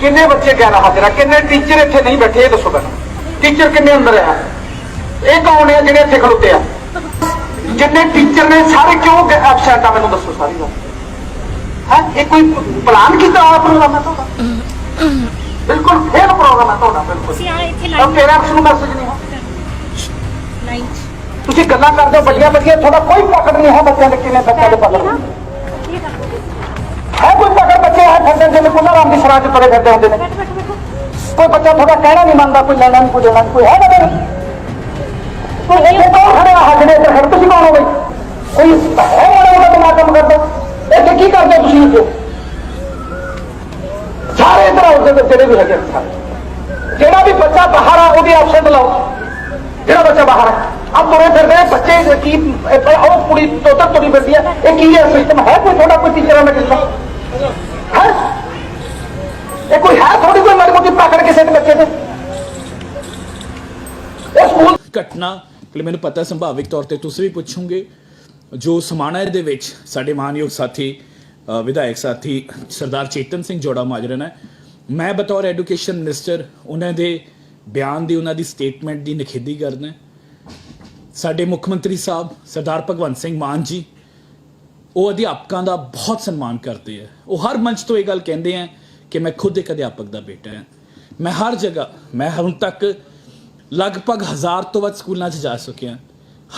ਕਿੰਨੇ ਬੱਚੇ ਗੈਰ ਹਾਜ਼ਰ ਆ? ਕਿੰਨੇ ਟੀਚਰ ਇੱਥੇ ਨਹੀਂ ਬੈਠੇ? ਇਹ ਦੱਸੋ ਮੈਨੂੰ। ਟੀਚਰ ਕਿੰਨੇ ਅੰਦਰ ਆ? ਇਹ ਕੌਣ ਆ ਜਿਹੜੇ ਇੱਥੇ ਖੜੋਤੇ ਆ? ਜਿੰਨੇ ਟੀਚਰ ਨੇ ਸਾਰੇ ਕਿਉਂ ਐਬਸੈਂਟ ਆ? ਮੈਨੂੰ ਦੱਸੋ ਸਾਰੀ ਗੱਲ। ਹੈ? ਇਹ ਕੋਈ ਪਲਾਨ ਕੀਤਾ ਹੋਇਆ ਪ੍ਰੋਗਰਾਮ ਹੈ ਤੁਹਾਡਾ? ਬਿਲਕੁਲ ਫੇਲ ਪ੍ਰੋਗਰਾਮ ਹੈ ਤੁਹਾਡਾ ਬਿਲਕੁਲ। ਅਸੀਂ ਆ ਇੱਥੇ ਲਾਈਨ ਪੇਰੈਂਟਸ ਨੂੰ ਮੈਸੇਜ ਨਹੀਂ ਹੈ ਲਾਈਨ ਤੁਸੀਂ ਗੱਲਾਂ ਕਰਦੇ ਹੋ ਵੱਡੀਆਂ ਵੱਡੀਆਂ ਤੁਹਾਡਾ ਕੋਈ ਪਕੜ ਨਹੀਂ ਹੈ ਬੱਚਿਆਂ ਦੇ ਕਿੰਨੇ ਬੱਚਿਆਂ ਦੇ ਪਕੜ ਬੱਚੇ ਹੈ ਫਿਰਦੇ ਜਿਵੇਂ ਰਾਮ ਦੀ ਸਰਾਜ ਤੁਰੇ ਫਿਰਦੇ ਹੁੰਦੇ ਨੇ। ਕੋਈ ਬੱਚਾ ਤੁਹਾਡਾ ਕਹਿਣਾ ਨਹੀਂ ਮੰਨਦਾ, ਕੋਈ ਲੈਣਾ ਨਹੀਂ, ਕੋਈ ਦੇਣਾ ਕੋਈ ਹੈ ਨਾ ਕੋਈ ਇੱਥੇ ਕੌਣ ਖੜਿਆ ਹਾਜਰੇ ਇੱਧਰ ਤੁਸੀਂ ਕੌਣ ਹੋ ਬਈ? ਕੋਈ ਹੈ ਮਾੜਾ ਮੋਟਾ ਦਿਮਾਗ ਕੰਮ ਕਰਦਾ। ਇੱਥੇ ਕੀ ਕਰਦੇ ਤੁਸੀਂ ਇੱਥੇ? ਸਾਰੇ ਇੱਧਰ ਆਓ ਜਿਹੜੇ ਜਿਹੜੇ ਵੀ ਹੈਗੇ ਜਿਹੜਾ ਵੀ ਬੱਚਾ ਬਾਹਰ ਆ, ਉਹਦੀ ਐਬਸੈਂਟ ਲਾਓ। ਜਿਹੜਾ ਬੱਚਾ ਬਾਹਰ ਆ, ਆਹ ਤੁਰੇ ਫਿਰਦੇ ਬੱਚੇ ਕੀ, ਇਹ ਉਹ ਕੁੜੀ ਤੋਤਾ ਤੁਰੀ ਫਿਰਦੀ ਆ। ਇਹ ਕੀ ਹੈ ਸਿਸਟਮ ਹੈ ਕੋਈ ਤੁਹਾਡਾ, ਕੋਈ ਟੀਚਰਾਂ ਦਾ ਕਿਸਮ ਇਹ ਕੋਈ ਹੈ ਥੋੜੀ ਕੋਈ ਮਾੜੀ ਮੋਟੀ ਪਕੜ ਕਿਸੇ ਦੇ ਬੱਚੇ ਤੇ? ਇਹ ਸਕੂਲ ਘਟਨਾ ਕਿ ਮੈਨੂੰ ਪਤਾ ਸੰਭਾਵਿਕ ਤੌਰ ਤੇ ਤੁਸੀਂ ਵੀ ਪੁੱਛੋਗੇ, ਜੋ ਸਮਾਣਾ ਦੇ ਵਿੱਚ ਸਾਡੇ ਮਾਨਯੋਗ ਸਾਥੀ ਵਿਧਾਇਕ ਸਾਥੀ ਸਰਦਾਰ ਚੇਤਨ ਸਿੰਘ ਜੋੜਾ ਮਾਜਰਨ ਹੈ। ਮੈਂ ਬਤੌਰ ਐਜੂਕੇਸ਼ਨ ਮਿਨਿਸਟਰ, ਉਹਨਾਂ ਦੇ ਬਿਆਨ ਦੀ, ਉਹਨਾਂ ਦੀ ਸਟੇਟਮੈਂਟ ਦੀ ਨਿਖੇਧੀ ਕਰਦਾ ਸਾਡੇ ਮੁੱਖ ਮੰਤਰੀ ਸਾਹਿਬ, ਸਰਦਾਰ ਭਗਵੰਤ ਸਿੰਘ ਮਾਨ ਜੀ ਉਹ ਅਧਿਆਪਕਾਂ ਦਾ ਬਹੁਤ ਸਨਮਾਨ ਕਰਦੇ ਆ। ਉਹ ਹਰ ਮੰਚ ਤੋਂ ਇਹ ਗੱਲ ਕਹਿੰਦੇ ਆ ਕਿ ਮੈਂ ਖੁਦ ਇੱਕ ਅਧਿਆਪਕ ਦਾ ਬੇਟਾ ਹਾਂ ਮੈਂ ਹਰ ਜਗ੍ਹਾ, ਮੈਂ ਹੁਣ ਤੱਕ ਲਗਭਗ ਹਜ਼ਾਰ ਤੋਂ ਵੱਧ ਸਕੂਲਾਂ 'ਚ ਜਾ ਚੁੱਕਿਆ।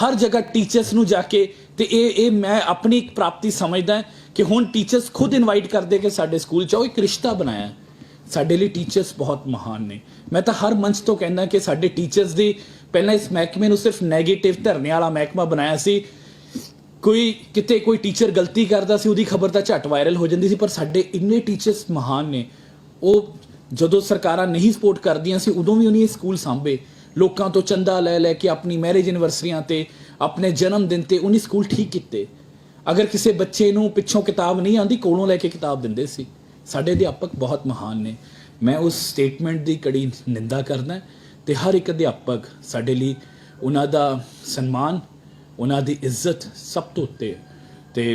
ਹਰ ਜਗ੍ਹਾ ਟੀਚਰਸ ਨੂੰ ਜਾ ਕੇ ਤੇ ਇਹ ਇਹ ਮੈਂ ਆਪਣੀ ਇੱਕ ਪ੍ਰਾਪਤੀ ਸਮਝਦਾ ਕਿ ਹੁਣ ਟੀਚਰਸ ਖੁਦ ਇਨਵਾਈਟ ਕਰਦੇ ਕਿ ਸਾਡੇ ਸਕੂਲ 'ਚ ਆਓ ਇੱਕ ਰਿਸ਼ਤਾ ਬਣਾਇਆ। ਸਾਡੇ ਲਈ ਟੀਚਰਸ ਬਹੁਤ ਮਹਾਨ ਨੇ। ਮੈਂ ਤਾਂ ਹਰ ਮੰਚ ਤੋਂ ਕਹਿੰਦਾ ਕਿ ਸਾਡੇ ਟੀਚਰਸ ਦੀ ਪਹਿਲਾਂ ਇਸ ਮਹਿਕਮੇ ਨੂੰ ਸਿਰਫ 네ਗੇਟਿਵ ਧਰਨੇ ਵਾਲਾ ਮਹਿਕਮਾ ਬਣਾਇਆ ਸੀ। ਕੋਈ ਕਿਤੇ ਕੋਈ ਟੀਚਰ ਗਲਤੀ ਕਰਦਾ ਸੀ, ਉਹਦੀ ਖਬਰ ਤਾਂ ਝਟ ਵਾਇਰਲ ਹੋ ਜਾਂਦੀ ਸੀ, ਪਰ ਸਾਡੇ ਇੰਨੇ ਟੀਚਰਸ ਮਹਾਨ ਨੇ। ਉਹ ਜਦੋਂ ਸਰਕਾਰਾਂ ਨਹੀਂ ਸਪੋਰਟ ਕਰਦੀਆਂ ਸੀ, ਉਦੋਂ ਵੀ ਉਹਨੇ ਸਕੂਲ ਸਾਂਭੇ। ਲੋਕਾਂ ਤੋਂ ਚੰਦਾ ਲੈ ਲੈ ਕੇ ਆਪਣੀ ਮੈਰਿਜ ਐਨਵਰਸਰੀਆਂ ਤੇ, ਆਪਣੇ ਜਨਮ ਦਿਨ ਤੇ ਉਹਨੇ ਸਕੂਲ ਠੀਕ ਕੀਤੇ। ਅਗਰ ਕਿਸੇ ਬੱਚੇ ਨੂੰ ਪਿੱਛੋਂ ਕਿਤਾਬ ਨਹੀਂ ਆਂਦੀ ਕੋਲੋਂ ਲੈ ਕੇ ਕਿਤਾਬ ਦਿੰਦੇ ਸੀ। ਸਾਡੇ ਅਧਿਆਪਕ ਬਹੁਤ ਮਹਾਨ ਨੇ। ਮੈਂ ਉਸ ਸਟੇਟਮੈਂਟ ਦੀ ਕੜੀ ਨਿੰਦਾ ਕਰਦਾ ਤੇ ਹਰ ਇੱਕ ਅਧਿਆਪਕ ਸਾਡੇ ਲਈ ਉਹਨਾਂ ਦਾ ਸਨਮਾਨ ਉਹਨਾਂ ਦੀ ਇੱਜ਼ਤ ਸਭ ਤੋਂ ਉੱਤੇ ਹੈ। ਤੇ